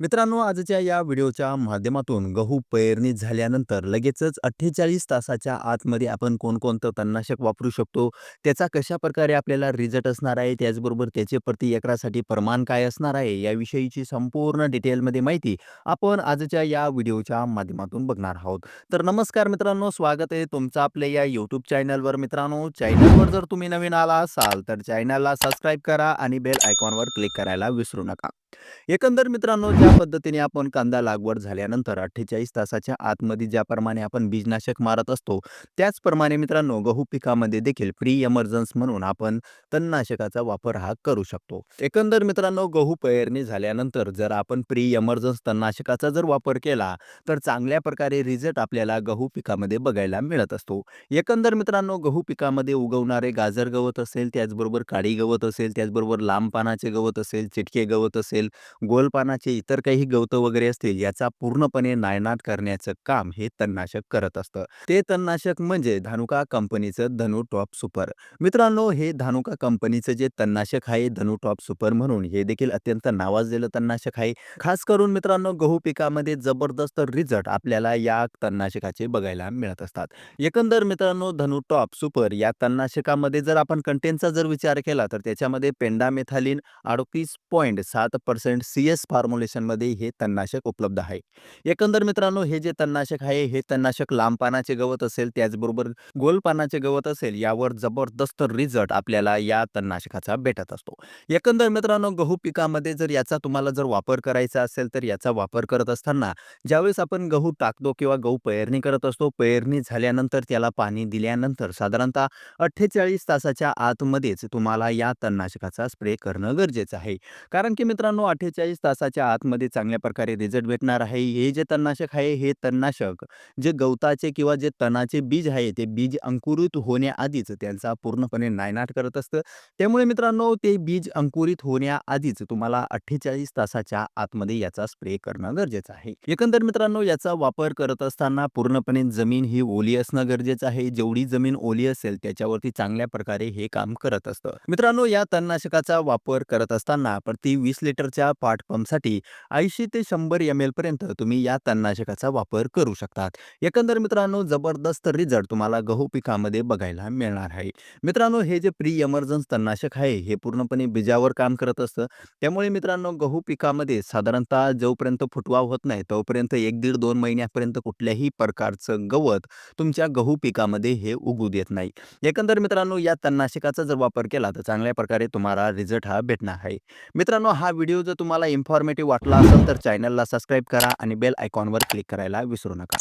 मित्रांनो आजच्या या व्हिडिओच्या माध्यमातून गहू पेरणी झाल्यानंतर लगेचच अठ्ठेचाळीस तासाच्या आतमध्ये आपण कोणकोणतं तणनाशक वापरू शकतो? त्याचा कशा प्रकारे आपल्याला रिझल्ट असणार आहे? त्याचबरोबर त्याचे प्रति एकरासाठी प्रमाण काय असणार आहे? याविषयीची संपूर्ण डिटेलमध्ये माहिती आपण आजच्या या व्हिडिओच्या माध्यमातून बघणार आहोत. तर नमस्कार मित्रांनो स्वागत आहे तुमचं आपल्या या यूट्यूब चॅनलवर. मित्रांनो चॅनलवर जर तुम्ही नवीन आला असाल तर चॅनलला सबस्क्राईब करा आणि बेल आयकॉनवर क्लिक करायला विसरू नका. एकंदर मित्रांनो ज्या पद्धतीने आपण कांदा लागवड झाल्यानंतर अठ्ठेचाळीस तासाच्या आतमध्ये ज्याप्रमाणे आपण बीजनाशक मारत असतो त्याचप्रमाणे मित्रांनो गहू पिकामध्ये देखील प्री एमर्जन्स म्हणून आपण तणनाशकाचा वापर हा करू शकतो. एकंदर मित्रांनो गहू पेरणी झाल्यानंतर जर आपण प्री एमर्जन्स तणनाशकाचा जर वापर केला तर चांगल्या प्रकारे रिझल्ट आपल्याला गहू पिकामध्ये बघायला मिळत असतो. एकंदर मित्रांनो गहू पिकामध्ये उगवणारे गाजर गवत असेल त्याचबरोबर काळी गवत असेल त्याचबरोबर लांब पानाचे गवत असेल चिटके गवत असेल गोलपानाचे इतर काही गवतं वगैरे असतील याचा पूर्णपणे नायनाट करण्याचं काम हे तणनाशक करत असतं. ते तणनाशक म्हणजे धानुका कंपनीचं धनु टॉप सुपर. मित्रांनो हे धानुका कंपनीचं जे तणनाशक आहे धनु टॉप सुपर म्हणून हे देखील अत्यंत नावाजलेलं तणनाशक आहे. खास करून मित्रांनो गहू पिकामध्ये जबरदस्त रिझल्ट आपल्याला या तणनाशकाचे बघायला मिळत असतात. एकंदर मित्रांनो धनु टॉप सुपर या तणनाशकामध्ये जर आपण कंटेनचा जर विचार केला तर त्याच्यामध्ये पेंडामेथालिन अडतीस पॉईंट सात पर्सेंट सी एस फॉर्म्युलेशनमध्ये हे तणनाशक उपलब्ध आहे. एकंदर मित्रांनो हे जे तणनाशक आहे हे तणनाशक लांब पानाचे गवत असेल त्याचबरोबर गोल पानाचे गवत असेल यावर जबरदस्त रिझल्ट आपल्याला या तणनाशकाचा भेटत असतो. एकंदर मित्रांनो गहू पिकामध्ये जर याचा तुम्हाला जर वापर करायचा असेल तर याचा वापर करत असताना ज्यावेळेस आपण गहू टाकतो किंवा गहू पेरणी करत असतो पेरणी झाल्यानंतर त्याला पाणी दिल्यानंतर साधारणतः अठ्ठेचाळीस तासाच्या आतमध्येच तुम्हाला या तणनाशकाचा स्प्रे करणं गरजेचं आहे. कारण की मित्रांनो अठ्ठेचाळीस तासाच्या आतमध्ये चांगल्या प्रकारे रिझल्ट भेटणार आहे. हे जे तणनाशक आहे हे तणनाशक जे गवताचे किंवा जे तणाचे बीज आहे ते बीज अंकुरित होण्याआधीच त्यांचा पूर्णपणे नायनाट करत असतं. त्यामुळे मित्रांनो ते बीज अंकुरित होण्याआधीच तुम्हाला अठ्ठेचाळीस तासाच्या आतमध्ये याचा स्प्रे करणं गरजेचं आहे. एकंदर मित्रांनो याचा वापर करत असताना पूर्णपणे जमीन ही ओली असणं गरजेचं आहे. जेवढी जमीन ओली असेल त्याच्यावरती चांगल्या प्रकारे हे काम करत असतं. मित्रांनो या तणनाशकाचा वापर करत असताना प्रति वीस लिटर पाट पंपसाठी ऐंशी ते शंभर एम एल पर्यंत तुम्ही या तणनाशकाचा वापर करू शकतात. एकंदर मित्रांनो जबरदस्त रिझल्ट तुम्हाला गहू पिकामध्ये बघायला मिळणार आहे. मित्रांनो हे जे प्री एमर्जन्स तणनाशक आहे हे पूर्णपणे बीजावर काम करत असतं. त्यामुळे मित्रांनो गहू पिकामध्ये साधारणतः जोपर्यंत फुटवा होत नाही तोपर्यंत एक दीड दोन महिन्यापर्यंत कुठल्याही प्रकारचं गवत तुमच्या गहू पिकामध्ये हे उगू देत नाही. एकंदर मित्रांनो या तणनाशकाचा जर वापर केला तर चांगल्या प्रकारे तुम्हाला रिझल्ट हा भेटणार आहे. मित्रांनो हा व्हिडिओ व्हिडिओ जर तुम्हाला इन्फॉर्मेटिव्ह वाटला असेल तर चॅनलला सबस्क्राईब करा आणि बेल आयकॉनवर क्लिक करायला विसरू नका.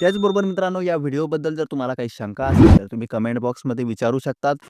त्याचबरोबर मित्रांनो या व्हिडिओबद्दल जर तुम्हाला काही शंका असेल तर तुम्ही कमेंट बॉक्समध्ये विचारू शकतात.